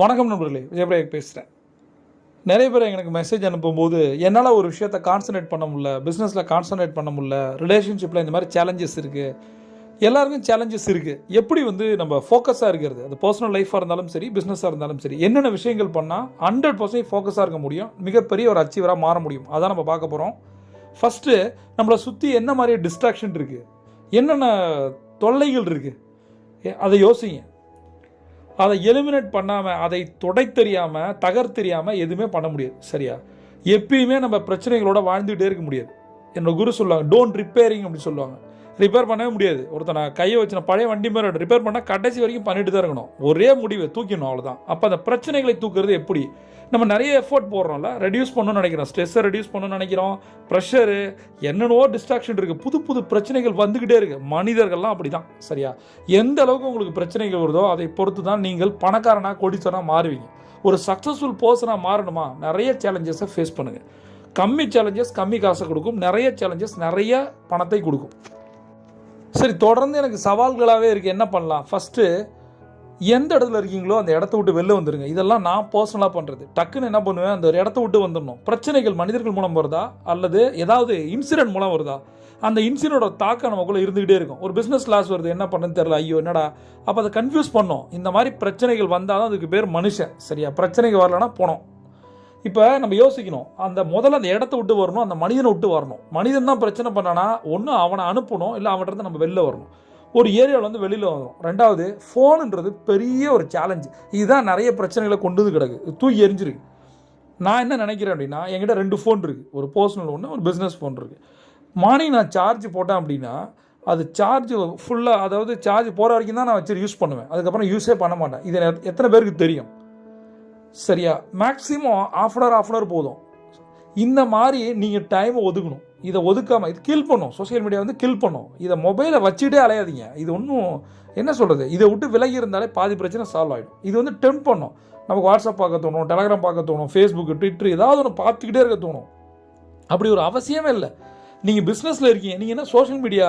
வணக்கம் நண்பர்களே விஜயபிரேக் பேசுகிறேன் நிறைய பேர் எனக்கு மெசேஜ் அனுப்பும்போது என்னால் ஒரு விஷயத்தை கான்சன்ட்ரேட் பண்ண முடியல பிஸ்னஸில் கான்சன்ட்ரேட் பண்ண முடியல ரிலேஷன்ஷிப்பில் இந்த மாதிரி சேலஞ்சஸ் இருக்குது எல்லாருக்கும் சேலஞ்சஸ் இருக்குது எப்படி வந்து நம்ம ஃபோக்கஸாக இருக்கிறது? அது பர்சனல் லைஃபாக இருந்தாலும் சரி பிஸ்னஸாக இருந்தாலும் சரி என்னென்ன விஷயங்கள் பண்ணால் ஹண்ட்ரட் பர்சன்ட் ஃபோக்கஸாக இருக்க முடியும் மிகப்பெரிய ஒரு அச்சீவராக மாற முடியும். அதான் நம்ம பார்க்க போகிறோம் ஃபஸ்ட்டு நம்மளை சுற்றி என்ன மாதிரி டிஸ்ட்ராக்ஷன் இருக்குது என்னென்ன தொல்லைகள் இருக்குது அதை யோசிங்க. அதை எலிமினேட் பண்ணாமல் அதை தொடை தெரியாமல் தகர் தெரியாமல் எதுவுமே பண்ண முடியாது. சரியா? எப்பயுமே நம்ம பிரச்சனைகளோட வாழ்ந்துகிட்டே இருக்க முடியாது. என்னோட குரு சொல்லுவாங்க டோன்ட் ரிப்பேரிங் அப்படின்னு சொல்லுவாங்க. ரிப்பேர் பண்ணவே முடியாது. ஒருத்தனை கையை வச்சு நான் பழைய வண்டி மாதிரி ரிப்பேர் பண்ணால் கடைசி வரைக்கும் பண்ணிட்டு தான் இருக்கணும். ஒரே முடிவை தூக்கிடணும் அவ்வளோதான் அப்போ அந்த பிரச்சனைகளை தூக்குறது எப்படி? நம்ம நிறைய எஃபோர்ட் போடுறோம்ல. ரெடியூஸ் பண்ணணும்னு நினைக்கிறோம். ஸ்ட்ரெஸ்ஸை ரெடியூஸ் பண்ணணும்னு நினைக்கிறோம். ப்ரெஷரு என்னென்னவோ டிஸ்ட்ராக்ஷன் இருக்குது புது புது பிரச்சனைகள் வந்துக்கிட்டே இருக்குது மனிதர்கள்லாம் அப்படி தான் சரியா? எந்த அளவுக்கு உங்களுக்கு பிரச்சனைகள் வருதோ அதை பொறுத்து தான் நீங்கள் பணக்காரனாக கொடிச்சனாக மாறுவீங்க. ஒரு சக்ஸஸ்ஃபுல் பர்சனாக மாறணுமா? நிறைய சேலஞ்சஸை ஃபேஸ் பண்ணுங்கள் கம்மி சேலஞ்சஸ் கம்மி காசை கொடுக்கும். நிறைய சேலஞ்சஸ் நிறைய பணத்தை கொடுக்கும். சரி தொடர்ந்து எனக்கு சவால்களாகவே இருக்குது என்ன பண்ணலாம்? ஃபஸ்ட்டு எந்த இடத்துல இருக்கீங்களோ அந்த இடத்த விட்டு வெளில வந்துடுங்க இதெல்லாம் நான் பர்சனலாக பண்ணுறது டக்குன்னு என்ன பண்ணுவேன்? அந்த ஒரு இடத்த விட்டு வந்துடணும். பிரச்சனைகள் மனிதர்கள் மூலம் வருதா? அல்லது ஏதாவது இன்சிடென்ட் மூலம் வருதா? அந்த இன்சிடென்ட்டோட தாக்கம் நமக்குள்ளே இருந்துகிட்டே இருக்கும். ஒரு பிஸ்னஸ் லாஸ் வருது. என்ன பண்ணுன்னு தெரில ஐயோ என்னடா? அப்போ அதை கன்ஃபியூஸ் பண்ணோம். இந்த மாதிரி பிரச்சனைகள் வந்தால் தான் அதுக்கு பேர் மனுஷன். சரியா? பிரச்சனைகள் வரலன்னா போனோம். இப்போ நம்ம யோசிக்கணும். அந்த முதல்ல அந்த இடத்த விட்டு வரணும் அந்த மனிதனை விட்டு வரணும். மனிதன் தான் பிரச்சனை பண்ணானா ஒன்று அவனை அனுப்பணும் இல்லை அவன்கிட்ட இருந்து நம்ம வெளில வரணும். ஒரு ஏரியாவில் வந்து வெளியில் வரும். ரெண்டாவது ஃபோனுன்றது பெரிய ஒரு சேலஞ்சு இதுதான் நிறைய பிரச்சனைகளை கொண்டு வந்து கிடக்கு. தூக்கி எரிஞ்சிருக்கு. நான் என்ன நினைக்கிறேன் அப்படின்னா என்கிட்ட ரெண்டு ஃபோன் இருக்குது ஒரு பர்சனல் ஒன்று ஒரு பிஸ்னஸ் ஃபோன் இருக்குது மார்னிங் நான் சார்ஜ் போட்டேன் அப்படின்னா அது சார்ஜ் ஃபுல்லாக அதாவது சார்ஜ் போகிற வரைக்கும் தான் நான் வச்சு யூஸ் பண்ணுவேன். அதுக்கப்புறம் யூஸே பண்ண மாட்டேன். இது எத்- எத்தனை பேருக்கு தெரியும்? சரியா? Maximum half an hour half an hour போதும். இந்த மாதிரி நீங்கள் டைமை ஒதுக்கணும். இதை ஒதுக்காமல் இது கில் பண்ணும். சோஷியல் மீடியா வந்து கில் பண்ணும். இதை மொபைலை வச்சுட்டே அலையாதீங்க. இது ஒன்றும் என்ன சொல்கிறது இதை விட்டு விலகி இருந்தாலே பாதி பிரச்சனை சால்வ் ஆகிடும் இது வந்து டெம்ப் பண்ணும். நமக்கு வாட்ஸ்அப் பார்க்க தோணும் டெலகிராம் பார்க்க தோணும் ஃபேஸ்புக் ட்விட்டர் ஏதாவது ஒன்று பார்த்துக்கிட்டே இருக்க தோணும். அப்படி ஒரு அவசியமே இல்லை. நீங்கள் பிஸ்னஸில் இருக்கீங்க. நீங்கள் என்ன சோஷியல் மீடியா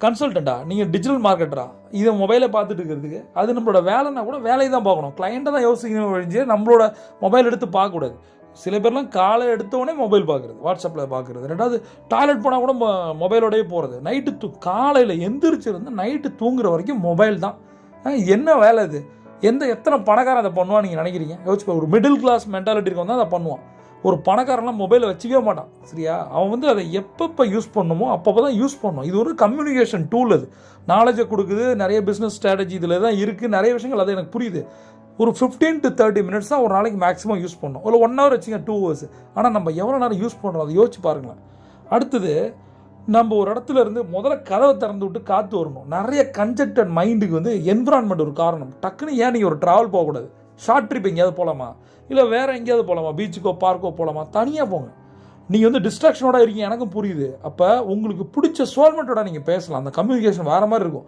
கன்சல்டண்டா நீங்கள் டிஜிட்டல் மார்க்கெட்டரா இதை மொபைலை பார்த்துட்டு இருக்கிறதுக்கு அது நம்மளோட வேலைன்னா கூட வேலையை தான் பார்க்கணும். கிளைண்ட்டை தான் யோசிக்கணும் ஒழிஞ்சு நம்மளோட மொபைல் எடுத்து பார்க்கக்கூடாது. சில பேர்லாம் காலை எடுத்தோடனே மொபைல் பார்க்குறது வாட்ஸ்அப்பில் பார்க்குறது. ரெண்டாவது டாய்லெட் போனால் கூட மொபைலோடயே போகிறது நைட்டு தூ காலையில் எந்திரிச்சிருந்து நைட்டு தூங்குற வரைக்கும் மொபைல் தான். ஆ, என்ன வேலை இது எந்த எத்தனை பணக்காரன் அதை பண்ணுவான்னு நீங்கள் நினைக்கிறீங்க? யோசிச்சு ஒரு மிடில் கிளாஸ் மென்டாலிட்டி இருக்கும் தான் அதை பண்ணுவான். ஒரு பணக்காரன்லாம் மொபைலை வச்சுக்கவே மாட்டான். சரியா? அவன் வந்து அதை எப்பப்போ யூஸ் பண்ணணுமோ அப்பப்போ தான் யூஸ் பண்ணும். இது ஒரு கம்யூனிகேஷன் டூல் அது. நாலேஜை கொடுக்குது நிறைய பிஸ்னஸ் ஸ்ட்ராட்டஜி இதில் தான் இருக்குது நிறைய விஷயங்கள் அது எனக்கு புரியுது. ஒரு ஃபிஃப்டீன் டு தேர்ட்டி மினிட்ஸ் தான் ஒரு நாளைக்கு மேக்ஸிமம் யூஸ் பண்ணணும் ஒரு ஒன் ஹவர் வச்சுங்க டூ ஹவர்ஸ் ஆனால் நம்ம எவ்வளோ நேரம் யூஸ் பண்ணுறோம் அதை யோசிச்சு பாருங்களேன். அடுத்தது நம்ம ஒரு இடத்துல இருந்து முதல்ல கதவை திறந்து விட்டு காற்று வரணும். நிறைய கன்ஜெக்டட் மைண்டுக்கு வந்து என்விரான்மெண்ட் ஒரு காரணம். டக்குன்னு ஏன் நீங்கள் ஒரு ட்ராவல் போகக்கூடாது? ஷார்ட் ட்ரிப் எங்கேயாவது போகலாமா இல்லை வேறு எங்கேயாவது போகலாமா பீச்சுக்கோ பார்க்கோ போகலாமா தனியாக போங்க. நீங்கள் வந்து டிஸ்ட்ராக்ஷனோட இருக்கீங்க எனக்கும் புரியுது. அப்போ உங்களுக்கு பிடிச்ச சோல்மெண்ட்டோட நீங்கள் பேசலாம். அந்த கம்யூனிகேஷன் வேறு மாதிரி இருக்கும்.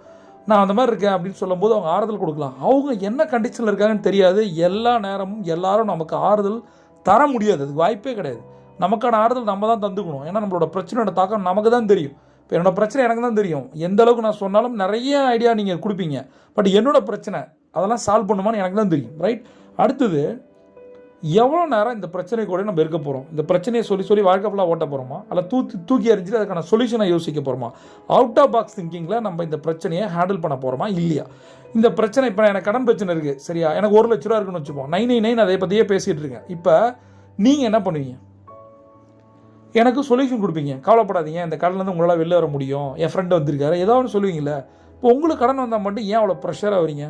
நான் அந்த மாதிரி இருக்கேன் அப்படின்னு சொல்லும்போது அவங்க ஆறுதல் கொடுக்கலாம். அவங்க என்ன கண்டிஷனில் இருக்காங்கன்னு தெரியாது. எல்லா நேரமும் எல்லாரும் நமக்கு ஆறுதல் தர முடியாது. அதுக்கு வாய்ப்பே கிடையாது. நமக்கான ஆறுதல் நம்ம தான் தந்துக்கணும். ஏன்னா நம்மளோட பிரச்சனையோட தாக்கம் நமக்கு தான் தெரியும். இப்போ என்னோடய பிரச்சனை எனக்கு தான் தெரியும். எந்த அளவுக்கு நான் சொன்னாலும் நிறைய ஐடியா நீங்கள் கொடுப்பீங்க. பட் என்னோடய பிரச்சனை அதெல்லாம் சால்வ் பண்ணுமான்னு எனக்கு தான் தெரியும் ரைட் அடுத்தது எவ்வளோ நேரம் இந்த பிரச்சனை கூட நம்ம இருக்க போகிறோம் இந்த பிரச்சனையை சொல்லி சொல்லி வாழ்க்கை ஃபுல்லாக ஓட்ட போகிறோமா அல்ல தூக்கி தூக்கி எறிஞ்சிட்டு அதுக்கான சொல்யூஷனை யோசிக்க போகிறோமா அவுட் ஆஃப் பாக்ஸ் திங்கிங்கில் நம்ம இந்த பிரச்சனையை ஹேண்டில் பண்ண போகிறோமா இல்லையா? இந்த பிரச்சனை இப்போ எனக்கு கடன் பிரச்சனை இருக்குது சரியா? எனக்கு ஒரு லட்ச ரூபா இருக்குன்னு வச்சுப்போம் நைன் நைன் நைன் அதை பற்றியே பேசிகிட்டு இருக்கேன். இப்போ நீங்கள் என்ன பண்ணுவீங்க? எனக்கு சொல்யூஷன் கொடுப்பீங்க. கவலைப்படாதீங்க இந்த கடன்லேருந்து உங்களால் வெளில வர முடியும். என் ஃப்ரெண்டு வந்திருக்காரு. ஏதோ ஒன்று சொல்லுவீங்களே இப்போ உங்களுக்கு கடன் வந்தால் மட்டும் ஏன் அவ்வளோ ப்ரெஷராக வரீங்க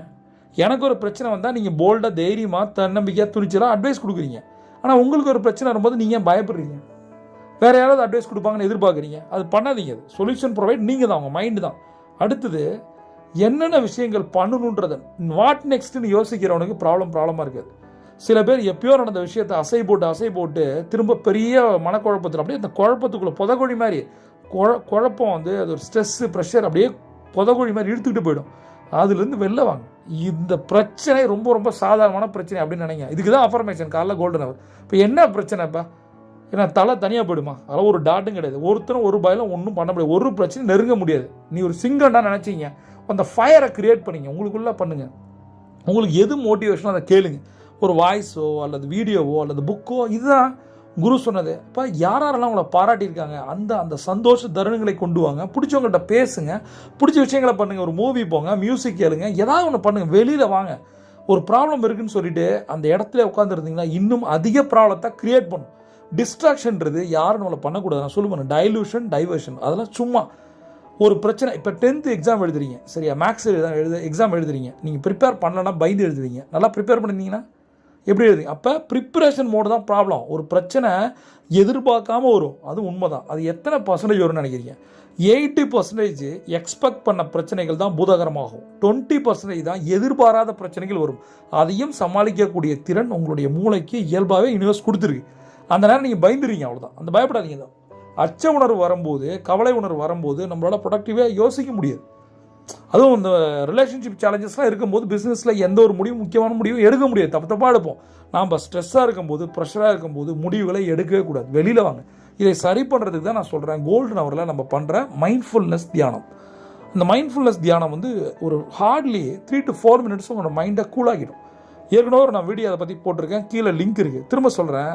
எனக்கு ஒரு பிரச்சனை வந்தால் நீங்கள் போல்டாக தைரியமாக தன்னம்பிக்கையாக துணிச்சலாக அட்வைஸ் கொடுக்குறீங்க. ஆனால் உங்களுக்கு ஒரு பிரச்சனை வரும்போது நீங்கள் ஏன் பயப்படுறீங்க? வேறு யாராவது அட்வைஸ் கொடுப்பாங்கன்னு எதிர்பார்க்குறீங்க? அது பண்ணாதீங்க அது. சொல்யூஷன் ப்ரொவைட் நீங்கள் தான் உங்கள் மைண்டு தான். அடுத்தது என்னென்ன விஷயங்கள் பண்ணணுன்றது வாட் நெக்ஸ்ட்னு யோசிக்கிறவனுக்கு ப்ராப்ளம் ப்ராப்ளமாக இருக்காது. சில பேர் எப்பயோ நடந்த விஷயத்தை அசை போட்டு அசை போட்டு திரும்ப பெரிய மனக்குழப்பத்தில் அப்படியே அந்த குழப்பத்துக்குள்ளே புதகொழி மாதிரி குழ குழப்பம் வந்து அது ஒரு ஸ்ட்ரெஸ்ஸு ப்ரெஷர் அப்படியே புதகுழி மாதிரி இழுத்துக்கிட்டு போயிடும். அதுலேருந்து வெளில வாங்க. இந்த பிரச்சனை ரொம்ப ரொம்ப சாதாரணமான பிரச்சனை அப்படின்னு நினைங்க. இதுக்கு தான் அஃபர்மேஷன் காலைல கோல்டன் அவர் இப்போ என்ன பிரச்சனைப்பா ஏன்னா தலை தனியாக போயிடுமா? அதெல்லாம் ஒரு டாட்டும் கிடையாது. ஒருத்தரும் ஒரு பயிலும் ஒன்றும் பண்ண முடியாது. ஒரு பிரச்சனை நெருங்க முடியாது. நீ ஒரு சிங்கண்டா நினச்சிங்க. அந்த ஃபயரை கிரியேட் பண்ணிங்க. உங்களுக்குள்ளே பண்ணுங்க. உங்களுக்கு எது மோட்டிவேஷனோ அதை கேளுங்க. ஒரு வாய்ஸோ அல்லது வீடியோவோ அல்லது புக்கோ இதுதான் குரு சொன்னது இப்போ யார் யாரெல்லாம் உங்களை பாராட்டியிருக்காங்க? அந்த அந்த சந்தோஷ தருணங்களை கொண்டு வாங்க. பிடிச்சவங்கள்ட்ட பேசுங்க. பிடிச்ச விஷயங்களை பண்ணுங்கள் ஒரு மூவி போங்க மியூசிக் கேளுங்க. ஏதாவது ஒன்று பண்ணுங்கள் வெளியில் வாங்க. ஒரு ப்ராப்ளம் இருக்குன்னு சொல்லிட்டு அந்த இடத்துல உட்காந்துருந்தீங்கன்னா இன்னும் அதிக ப்ராப்ளத்தை க்ரியேட் பண்ணும். டிஸ்ட்ராக்ஷன்றது யாரும் நம்மளை பண்ணக்கூடாது. நான் சொல்லுவேன் டைலூஷன் டைவர்ஷன் அதெல்லாம் சும்மா. ஒரு பிரச்சனை. இப்போ டென்த்து எக்ஸாம் எழுதுறீங்க. சரியா? மேக்ஸ் எழுத எழுத எக்ஸாம் எழுதுறீங்க. நீங்கள் ப்ரிப்பேர் பண்ணலன்னா பயந்து எழுதுவீங்க. நல்லா ப்ரிப்பேர் பண்ணியிருந்தீங்கன்னா எப்படி எழுதி? அப்போ ப்ரிப்பரேஷன் மோடு தான் ப்ராப்ளம் ஒரு பிரச்சனை எதிர்பார்க்காம வரும். அது உண்மை தான் அது எத்தனை பர்சன்டேஜ் வரும்னு நினைக்கிறீங்க? எயிட்டி பர்சன்டேஜ் எக்ஸ்பெக்ட் பண்ண பிரச்சனைகள் தான் பூதகரமாகும். டுவெண்ட்டி பர்சன்டேஜ் தான் எதிர்பாராத பிரச்சனைகள் வரும். அதையும் சமாளிக்கக்கூடிய திறன் உங்களுடைய மூளைக்கு இயல்பாகவே யூனிவர்ஸ் கொடுத்துருக்கு. அந்த நேரம் நீங்கள் பயந்துருவீங்க அவ்வளோதான் அந்த பயப்படாதீங்க. தான் அச்ச உணர்வு வரும்போது கவலை உணர்வு வரும்போது நம்மளால் ப்ரொடக்டிவாக யோசிக்க முடியாது. அதுவும் இந்த ரிலேஷன்ஷிப் சேலஞ்சஸ்லாம் இருக்கும்போது பிஸ்னஸில் எந்த ஒரு முடிவும் முக்கியமான முடிவும் எடுக்க முடியாது. தப்பு தப்பாக எடுப்போம். நாம் ஸ்ட்ரெஸ்ஸாக இருக்கும்போது ப்ரெஷராக இருக்கும்போது முடிவுகளை எடுக்கவே கூடாது. வெளியில் வாங்க. இதை சரி பண்ணுறதுக்கு தான் நான் சொல்கிறேன் கோல்டன் அவரில் நம்ம பண்ணுற மைண்ட்ஃபுல்னஸ் தியானம். இந்த மைண்ட்ஃபுல்னஸ் தியானம் வந்து ஒரு hardly three to four minutes உங்களோட மைண்டை கூலாகிடும் ஏற்கனவே ஒரு நான் வீடியோ அதை பற்றி போட்டிருக்கேன். கீழே லிங்க் இருக்குது திரும்ப சொல்கிறேன்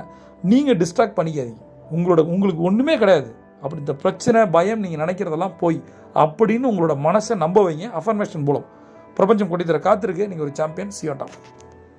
நீங்கள் டிஸ்ட்ராக்ட் பண்ணிக்காதீங்க. உங்களோட உங்களுக்கு ஒன்றுமே கிடையாது. அப்படி இந்த பிரச்சனை பயம் நீங்கள் நினைக்கிறதெல்லாம் போய் அப்படின்னு உங்களோட மனசை நம்ப வைங்க. அஃபர்மேஷன் மூலம். பிரபஞ்சம் கொட்டி தர காத்திருக்கு. நீங்கள் ஒரு சாம்பியன் சியோட்டா